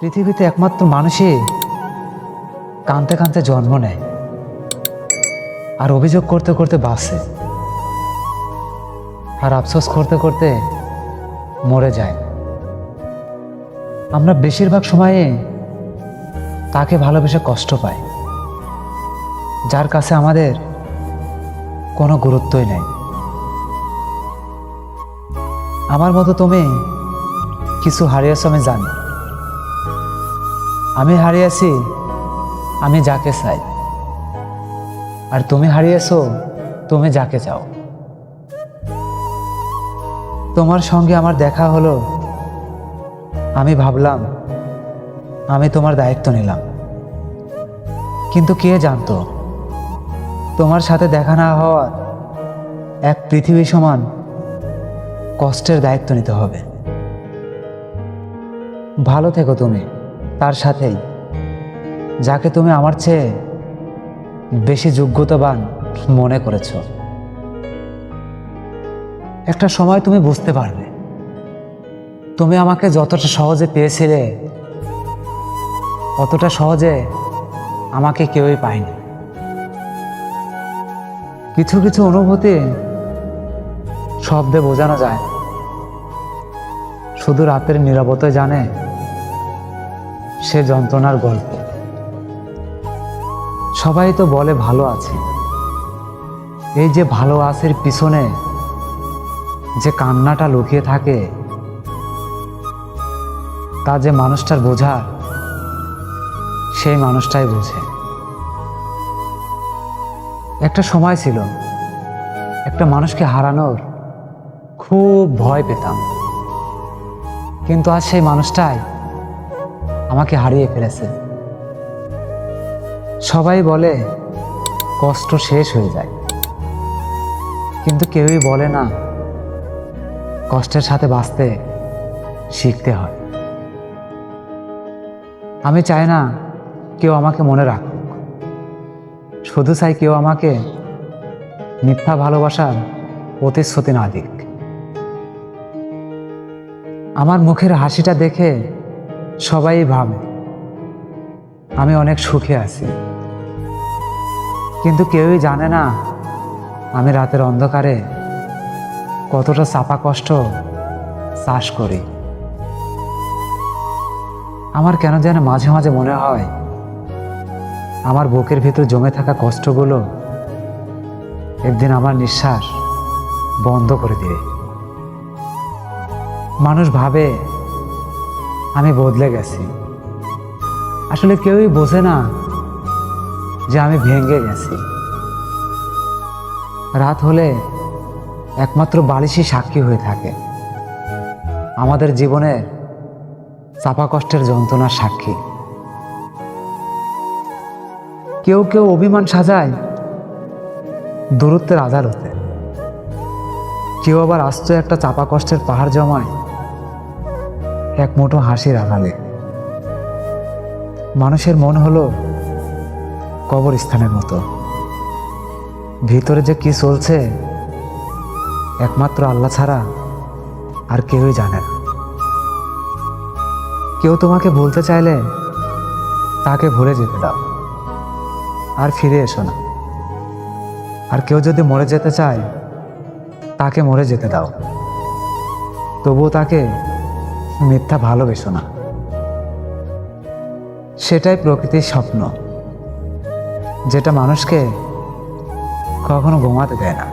পৃথিবীতে একমাত্র মানুষই কানতে কানতে জন্ম নেয় আর অভিযোগ করতে করতে বাসে আর আফসোস করতে করতে মরে যায়। আমরা বেশিরভাগ সময়ে তাকে ভালোবেসে কষ্ট পাই, যার কাছে আমাদের কোনো গুরুত্বই নেই। আমার মতো তুমি কিছু হারিয়েছ আমি জানি। আমি হারিয়েছি আমি যাকে চাই। আর তুমি হারিয়েছো তুমি যাকে চাও। তোমার সঙ্গে আমার দেখা হলো, আমি ভাবলাম, আমি তোমার দায়িত্ব নিলাম। কিন্তু কে জানতো? তোমার সাথে দেখা না হওয়ার এক পৃথিবী সমান কষ্টের দায়িত্ব নিতে হবে। ভালো থেকো তুমি। তার সাথেই, যাকে তুমি আমার চেয়ে বেশি যোগ্যতাবান মনে করেছ। একটা সময় তুমি বুঝতে পারবে। তুমি আমাকে যতটা সহজে পেয়েছিলে, অতটা সহজে আমাকে কেউই পায়নি। কিছু কিছু অনুভূতি শব্দে বোঝানো যায়। শুধু রাতের নিরাপত্তায় জানে সে যন্ত্রণার গল্প। সবাই তো বলে ভালো আছে। এই যে ভালো আছের পিছনে যে কান্নাটা লুকিয়ে থাকে, তা যে মানুষটার বোঝা, সেই মানুষটাই বোঝে। একটা সময় ছিল, একটা মানুষকে হারানোর খুব ভয় পেতাম। কিন্তু আজ সেই মানুষটাই আমাকে হারিয়ে ফেলেছে। সবাই বলে, কষ্ট শেষ হয়ে যায়। কিন্তু কেউই বলে না, কষ্টের সাথে বাঁচতে শিখতে হয়। আমি চাই না কেউ আমাকে মনে রাখুক। শুধু চাই কেউ আমাকে মিথ্যা ভালোবাসার প্রতিশ্রুতি না দিক। আমার মুখের হাসিটা দেখে সবাই ভাবে। আমি অনেক সুখে আছি। কিন্তু কেউই জানে না, আমি রাতের অন্ধকারে কতটা চাপা কষ্ট চাষ করি। আমার কেন যেন মাঝে মাঝে মনে হয়, আমার বুকের ভিতর জমে থাকা কষ্টগুলো একদিন আমার নিঃশ্বাস বন্ধ করে দিবে। মানুষ ভাবে আমি বদলে গেছি। আসলে কেউই বোঝে না যে আমি ভেঙে গেছি। রাত হলে একমাত্র বালিশই সাক্ষী হয়ে থাকে। আমাদের জীবনে চাপা কষ্টের যন্ত্রণার সাক্ষী। কেউ কেউ অভিমান সাজায় দূরত্বের আদালতে। কেউ আবার আস্ত একটা চাপা কষ্টের পাহাড় জমায় এক মুঠো হাসির আড়ালে মানুষের মন হলো কবরস্থানের মতো। ভিতরে যে কি চলছে, একমাত্র আল্লাহ ছাড়া আর কেউই জানে না। কেউ তোমাকে ভুলতে চাইলে তাকে ভুলে যেতে দাও। আর ফিরে এসো না। আর কেউ যদি মরে যেতে চায়, তাকে মরে যেতে দাও। তবুও তাকে মিথ্যা ভালোবেসো না। সেটাই প্রকৃতির স্বপ্ন, যেটা মানুষকে কখনো ঘুমাতে দেয় না।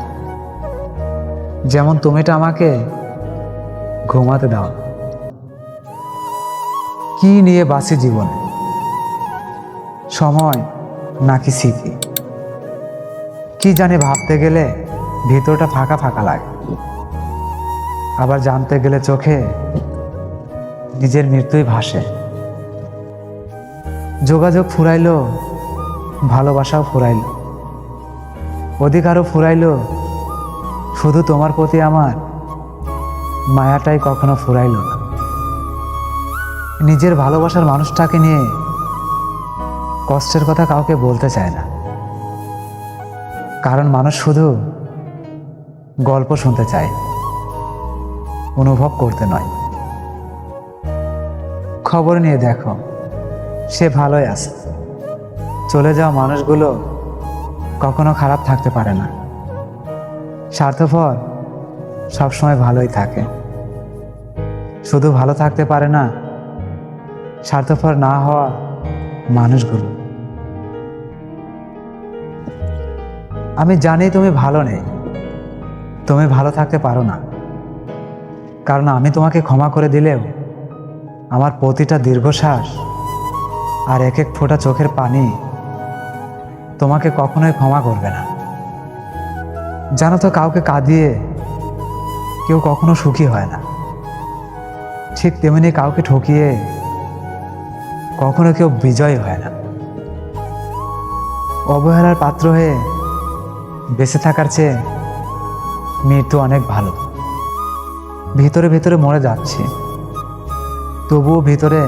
যেমন তুমিটা আমাকে ঘুমাতে দাও। কি নিয়ে বাসি জীবনে? সময় নাকি স্মৃতি? কি জানি ভাবতে গেলে ভিতরটা ফাঁকা ফাঁকা লাগে। আবার জানতে গেলে চোখে নিজের মৃত্যুই ভাসে। যোগাযোগ ফুরাইলো, ভালোবাসাও ফুরাইলো। অধিকারও ফুরাইলো, শুধু তোমার প্রতি আমার মায়াটাই কখনো ফুরাইলো না। নিজের ভালোবাসার মানুষটাকে নিয়ে কষ্টের কথা কাউকে বলতে চায় না। কারণ মানুষ শুধু গল্প শুনতে চায়, অনুভব করতে নয়। খবর নিয়ে দেখো। সে ভালোই আছে। চলে যাওয়া মানুষগুলো কখনো খারাপ থাকতে পারে না। স্বার্থপর সবসময় ভালোই থাকে। শুধু ভালো থাকতে পারে না, স্বার্থপর না হওয়া মানুষগুলো। আমি জানি তুমি ভালো নেই। তুমি ভালো থাকতে পারো না। কারণ আমি তোমাকে ক্ষমা করে দিলেও আমার প্রতিটা দীর্ঘশ্বাস আর এক এক ফোঁটা চোখের পানি তোমাকে কখনোই ক্ষমা করবে না। জানো তো কাউকে কাঁদিয়ে কেউ কখনো সুখী হয় না। ঠিক তেমনি কাউকে ঠকিয়ে কখনো কেউ বিজয় হয় না। অবহেলার পাত্র হয়ে বেঁচে থাকার চেয়ে মৃত্যু অনেক ভালো। ভিতরে ভিতরে মরে যাচ্ছি। তবুও ভিতরে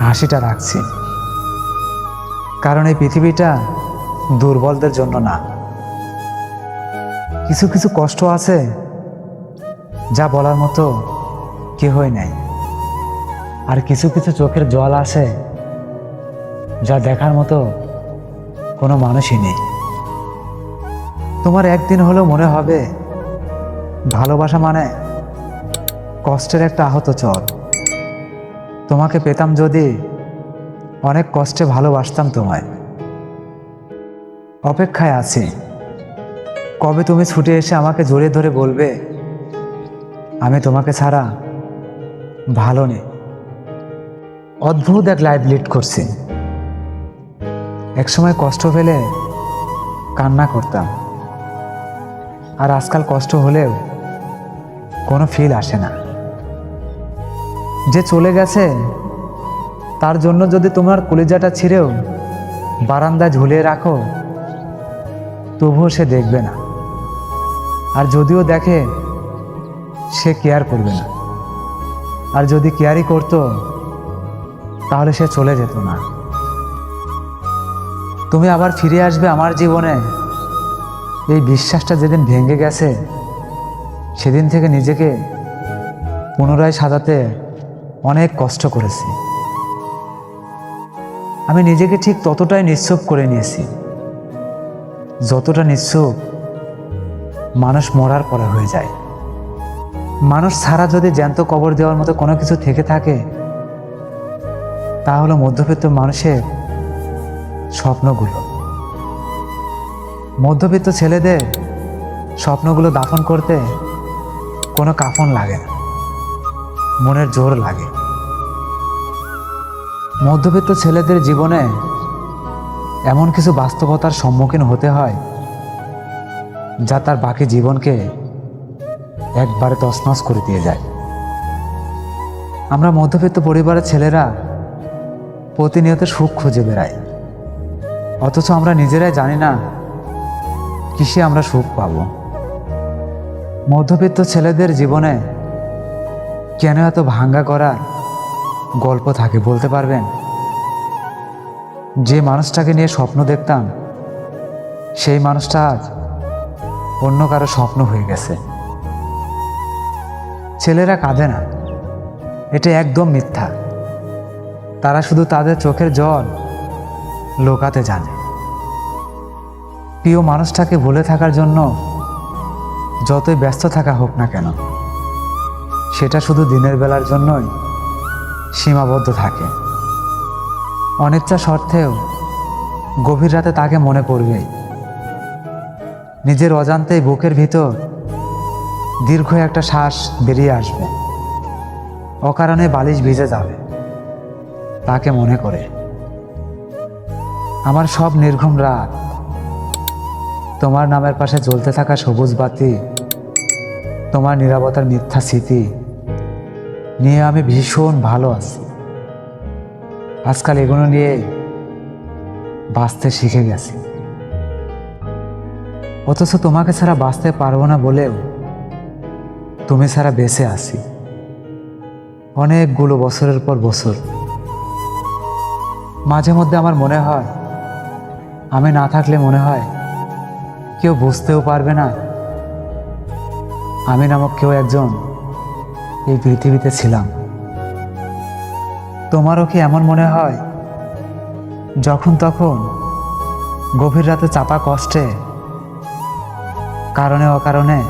হাসিটা রাখছি। কারণ এই পৃথিবীটা দুর্বলদের জন্য না। কিছু কিছু কষ্ট আছে যা বলার মতো কেহই নাই। আর কিছু কিছু চোখের জল আছে যা দেখার মতো কোনো মানুষই নেই। তোমার একদিন হলেও মনে হবে, ভালোবাসা মানে কষ্টের একটা আহত চর। তোমাকে পেতাম যদি অনেক কষ্টে ভালোবাসতাম তোমায়। অপেক্ষায় আছি। কবে তুমি ছুটে এসে আমাকে জড়িয়ে ধরে বলবে, আমি তোমাকে ছাড়া ভালো নেই অদ্ভুত এক লাইফ লিড করছি। একসময় কষ্ট পেলে কান্না করতাম। আর আজকাল কষ্ট হলেও কোনো ফিল আসে না। যে চলে গেছে, তার জন্য যদি তোমার কলিজাটা ছিঁড়েও বারান্দায় ঝুলিয়ে রাখো, তবুও সে দেখবে না। আর যদিও দেখে, সে কেয়ার করবে না। আর যদি কেয়ারই করতো, তাহলে সে চলে যেত না। তুমি আবার ফিরে আসবে আমার জীবনে। এই বিশ্বাসটা যেদিন ভেঙে গেছে, সেদিন থেকে নিজেকে পুনরায় সাজাতে অনেক কষ্ট করেছি। আমি নিজেকে ঠিক ততটাই নিশ্চুপ করে নিয়েছি, যতটা নিশ্চুপ মানুষ মরার পরে হয়ে যায়। মানুষ ছাড়া যদি জ্যান্ত কবর দেওয়ার মতো কোনো কিছু থেকে থাকে তা হলো মধ্যবিত্ত মানুষের স্বপ্নগুলো, মধ্যবিত্ত ছেলেদের স্বপ্নগুলো দাফন করতে কোনো কাফন লাগে না। মনের জোর লাগে। মধ্যবিত্ত ছেলেদের জীবনে এমন কিছু বাস্তবতার সম্মুখীন হতে হয়, যা তার বাকি জীবনকে একবারে তছনছ করে দিয়ে যায়। আমরা মধ্যবিত্ত পরিবারের ছেলেরা প্রতিনিয়ত সুখ খুঁজে বেড়াই। অথচ আমরা নিজেরাই জানি না কিসে আমরা সুখ পাব। মধ্যবিত্ত ছেলেদের জীবনে কেন এত ভাঙ্গা করার গল্প থাকে বলতে পারবেন? যে মানুষটাকে নিয়ে স্বপ্ন দেখতাম, সেই মানুষটা আজ অন্য কারও স্বপ্ন হয়ে গেছে। ছেলেরা কাঁদে না। এটা একদম মিথ্যা। তারা শুধু তাদের চোখের জল লোকাতে জানে। প্রিয় মানুষটাকে ভুলে থাকার জন্য যতই ব্যস্ত থাকা হোক না কেন সেটা শুধু দিনের বেলার জন্যই সীমাবদ্ধ থাকে। অনিচ্ছা সত্ত্বেও গভীর রাতে তাকে মনে পড়বেই নিজের অজান্তেই বুকের ভিতর দীর্ঘ একটা শ্বাস বেরিয়ে আসবে। অকারণে বালিশ ভিজে যাবে, তাকে মনে করে। আমার সব নির্ঘুম রাত তোমার নামের পাশে জ্বলতে থাকা সবুজ বাতি, তোমার নিরাপত্তার মিথ্যা স্মৃতি নিয়ে আমি ভীষণ ভালো আছি। আজকাল এগুলো নিয়ে বাঁচতে শিখে গেছি। অথচ তোমাকে ছাড়া বাঁচতে পারব না বলেও তুমি ছাড়া বেঁচে আছি। অনেকগুলো বছরের পর বছর। মাঝে মধ্যে আমার মনে হয়, আমি না থাকলে মনে হয় কেউ বুঝতেও পারবে না, আমি নামক কেউ একজন এই পৃথিবীতে ছিলাম। তোমারও কি এমন মনে হয়? যখন তখন গভীর রাতে চাপা কষ্টে, কারণে অকারণে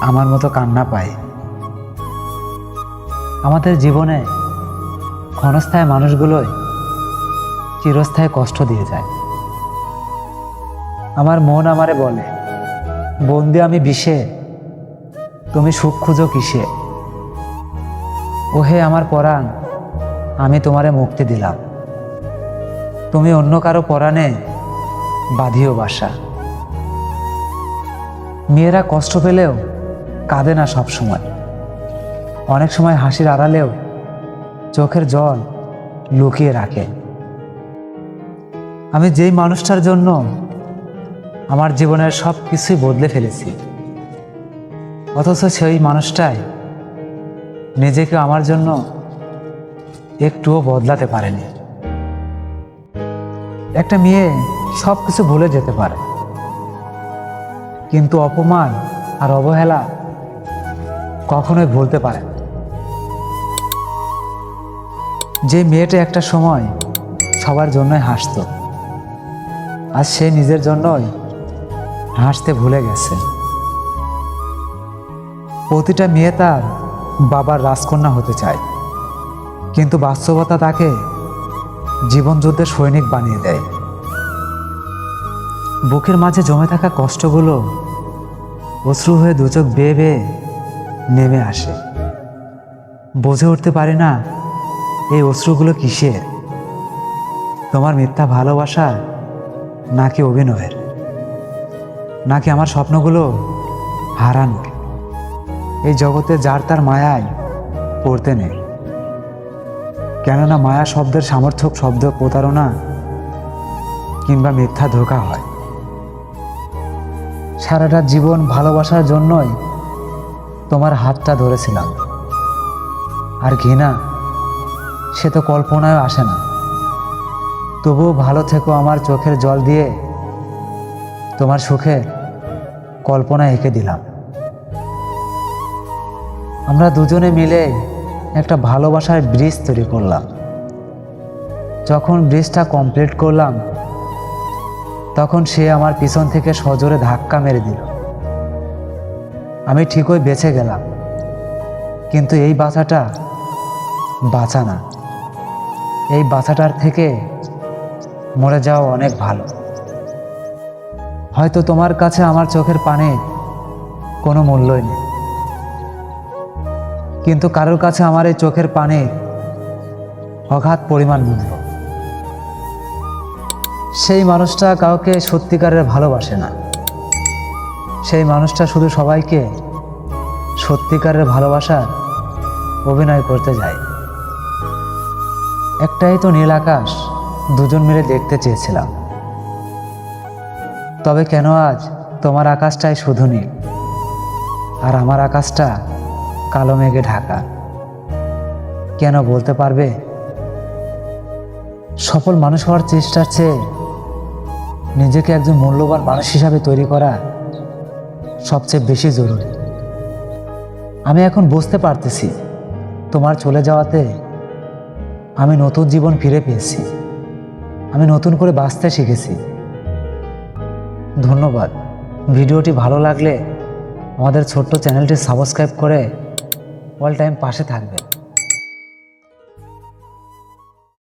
আমার মতো কান্না পাই। আমাদের জীবনে ক্ষণস্থায় মানুষগুলোই চিরস্থায়ী কষ্ট দিয়ে যায়। আমার মন আমারে বলে, বন্দি আমি বিষে, তুমি সুখ খুঁজো কিসে? ওহে আমার পরাণ, আমি তোমারে মুক্তি দিলাম। তুমি অন্য কারও পরাণে বাঁধিও বাসা। মেয়েরা কষ্ট পেলেও কাঁদে না সব সময়। অনেক সময় হাসির আড়ালেও চোখের জল লুকিয়ে রাখে। আমি যেই মানুষটার জন্য আমার জীবনের সব কিছুই বদলে ফেলেছি, অথচ সেই মানুষটাই নিজেকে আমার জন্য একটুও বদলাতে পারেনি। একটা মেয়ে সব কিছু ভুলে যেতে পারে। কিন্তু অপমান আর অবহেলা কখনোই ভুলতে পারে যে মেয়েটা একটা সময় সবার জন্যই হাসতো আর সে নিজের জন্যই হাসতে ভুলে গেছে। প্রতিটা মেয়ে তার বাবার রাজকন্যা হতে চায়। কিন্তু বাস্তবতা তাকে জীবনযুদ্ধের সৈনিক বানিয়ে দেয়। বুকের মাঝে জমে থাকা কষ্টগুলো অশ্রু হয়ে দুচোখ বেয়ে বেয়ে নেমে আসে। বুঝে উঠতে পারে না, এই অশ্রুগুলো কিসের? তোমার মিথ্যা ভালোবাসা নাকি অভিনয়ের? নাকি আমার স্বপ্নগুলো হারানোর? এই জগতে যার তার মায়ায় পড়তে নেই। কেননা মায়া শব্দের সামর্থক শব্দ প্রতারণা কিংবা মিথ্যা ধোকা হয়। সারাটা জীবন ভালোবাসার জন্যই তোমার হাতটা ধরেছিলাম। আর ঘৃণা, সে তো কল্পনায় আসে না। তবুও ভালো থেকো আমার চোখের জল দিয়ে, তোমার সুখে কল্পনা এঁকে দিলাম। আমরা দুজনে মিলে একটা ভালোবাসার ব্রিজ তৈরি করলাম। যখন ব্রিজটা কমপ্লিট করলাম, তখন সে আমার পিছন থেকে সজোরে ধাক্কা মেরে দিল। আমি ঠিকই বেঁচে গেলাম, কিন্তু এই বাচ্চাটা বাঁচা না। এই বাচ্চাটার থেকে মরে যাওয়া অনেক ভালো। হয়তো তোমার কাছে আমার চোখের পানে কোনো মূল্যই নেই। কিন্তু কারোর কাছে আমার এই চোখের পানে অগাধ পরিমাণ মূল্য। সেই মানুষটা কাউকে সত্যিকারের ভালোবাসে না। সেই মানুষটা শুধু সবাইকে সত্যিকারের ভালোবাসার অভিনয় করতে যায়। একটাই তো নীল আকাশ, দুজন মিলে দেখতে চেয়েছিলাম। তবে কেন আজ তোমার আকাশটাই শুধু নীল, আর আমার আকাশটা কালো মেঘে ঢাকা। কেন বলতে পারবে? সফল মানুষ হওয়ার চেষ্টার চেয়ে নিজেকে একজন মূল্যবান মানুষ হিসাবে তৈরি করা সবচেয়ে বেশি জরুরি। আমি এখন বুঝতে পারতেছি তোমার চলে যাওয়াতে আমি নতুন জীবন ফিরে পেয়েছি। আমি নতুন করে বাঁচতে শিখেছি। ধন্যবাদ। ভিডিওটি ভালো লাগলে আমাদের ছোট্ট চ্যানেলটি সাবস্ক্রাইব করে অল টাইম পাশে থাকবেন।